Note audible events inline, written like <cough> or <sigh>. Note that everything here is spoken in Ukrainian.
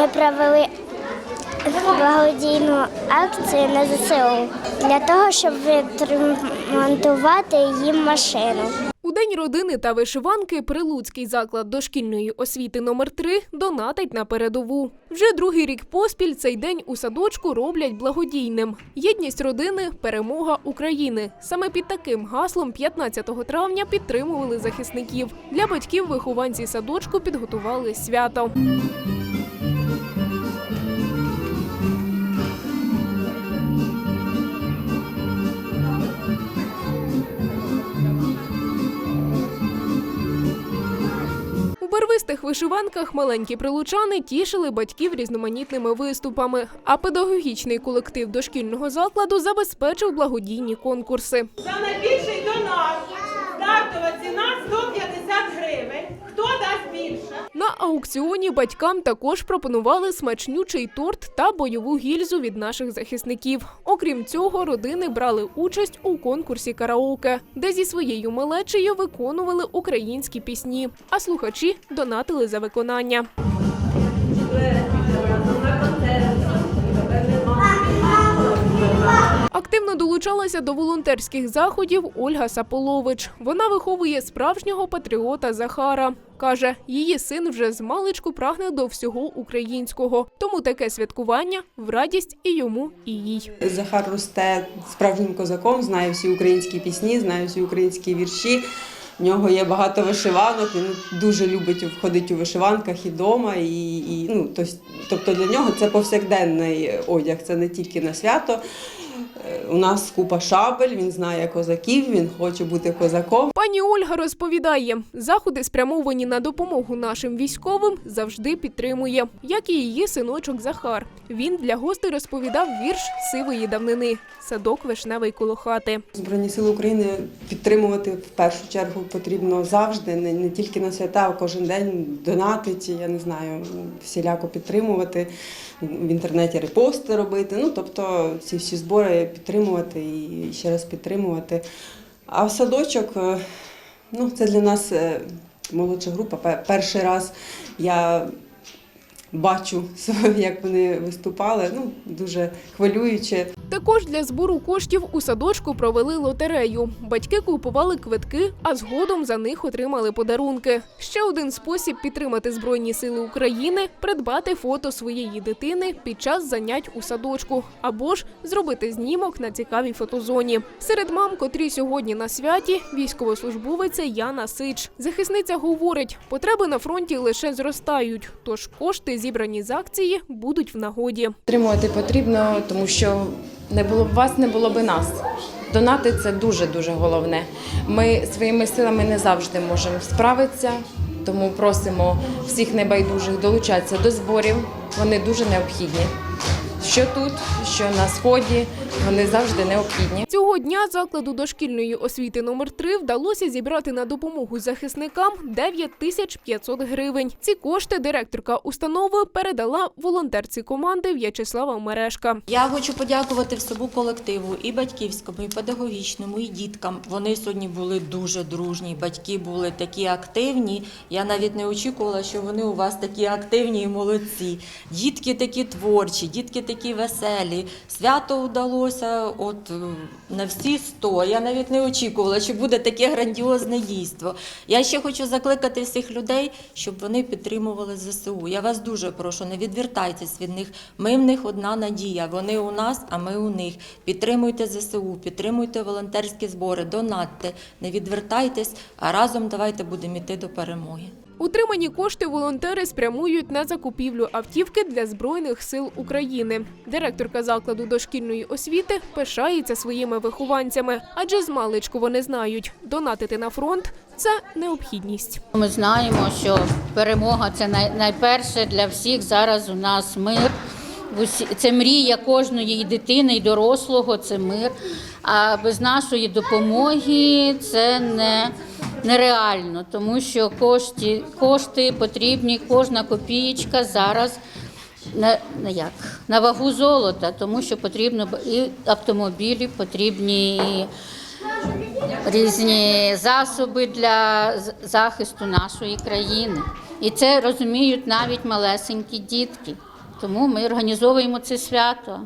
Ми провели благодійну акцію на ЗСУ для того, щоб відремонтувати їм машину. У День родини та вишиванки Прилуцький заклад дошкільної освіти номер 3 донатить на передову. Вже другий рік поспіль цей день у садочку роблять благодійним. Єдність родини перемога України. Саме під таким гаслом 15 травня підтримували захисників. Для батьків вихованці садочку підготували свято. Барвистих вишиванках маленькі прилучани тішили батьків різноманітними виступами. А педагогічний колектив дошкільного закладу забезпечив благодійні конкурси. За найбільший донат стартова ціна 150 гривень. Хто? На аукціоні батькам також пропонували смачнючий торт та бойову гільзу від наших захисників. Окрім цього, родини брали участь у конкурсі караоке, де зі своєю малечею виконували українські пісні, а слухачі донатили за виконання. Долучалася до волонтерських заходів Ольга Саполович. Вона виховує справжнього патріота Захара. Каже, її син вже з маличку прагне до всього українського, тому таке святкування в радість і йому, і їй. Захар росте справжнім козаком, знає всі українські пісні, знає всі українські вірші. В нього є багато вишиванок. Він дуже любить входити у вишиванках і вдома. І, і, ну, тобто для нього це повсякденний одяг, це не тільки на свято. У нас купа шабель, він знає козаків, він хоче бути козаком. Пані Ольга розповідає, заходи, спрямовані на допомогу нашим військовим, завжди підтримує, як і її синочок Захар. Він для гостей розповідав вірш сивої давнини садок вишневий коло хати. Збройні сили України підтримувати в першу чергу потрібно завжди, не, не тільки на свята, а кожен день донатити, я не знаю, всіляко підтримувати, в інтернеті репости робити. Ну, тобто ці всі збори підтримувати і ще раз підтримувати. А в садочок, е, ну, це для нас е, молодша група. Перший раз я бачу, <laughs> як вони виступали. Ну, дуже хвилююче. Також для збору коштів у садочку провели лотерею. Батьки купували квитки, а згодом за них отримали подарунки. Ще один спосіб підтримати Збройні сили України придбати фото своєї дитини під час занять у садочку, або ж зробити знімок на цікавій фотозоні. Серед мам, котрі сьогодні на святі, військовослужбовиця Яна Сич. Захисниця говорить, потреби на фронті лише зростають, тож кошти, зібрані з акції, будуть в нагоді. Підтримувати потрібно, тому що не було б вас, не було б нас. Донати це дуже дуже головне. Ми своїми силами не завжди можемо справитися, тому просимо всіх небайдужих долучатися до зборів. Вони дуже необхідні. Що тут, що на сході, вони завжди необхідні. Цього дня закладу дошкільної освіти номер 3 вдалося зібрати на допомогу захисникам 9 тисяч 500 гривень. Ці кошти директорка установи передала волонтерці команди В'ячеслава Мерешка. Я хочу подякувати всьому колективу, і батьківському, і педагогічному, і діткам. Вони сьогодні були дуже дружні. Батьки були такі активні. Я навіть не очікувала, що вони у вас такі активні і молодці. Дітки такі творчі, дітки такі веселі. Свято вдалося от е, на всі сто. Я навіть не очікувала, що буде таке грандіозне дійство. Я ще хочу закликати всіх людей, щоб вони підтримували ЗСУ. Я вас дуже прошу, не відвертайтесь від них. Ми в них одна надія. Вони у нас, а ми у них. Підтримуйте ЗСУ, підтримуйте волонтерські збори, донатьте, не відвертайтесь, а разом давайте будемо йти до перемоги. Утримані кошти волонтери спрямують на закупівлю автівки для збройних сил України. Директорка закладу дошкільної освіти пишається своїми вихованцями, адже з маличку вони знають, донатити на фронт це необхідність. Ми знаємо, що перемога це найперше для всіх. Зараз у нас мир. Це мрія кожної дитини і дорослого, це мир. А без нашої допомоги це не, нереально, тому що кошти, кошти потрібні, кожна копієчка зараз на, на, як? на вагу золота, тому що потрібно і автомобілі, потрібні і різні засоби для захисту нашої країни. І це розуміють навіть малесенькі дітки. Тому ми організовуємо це свято.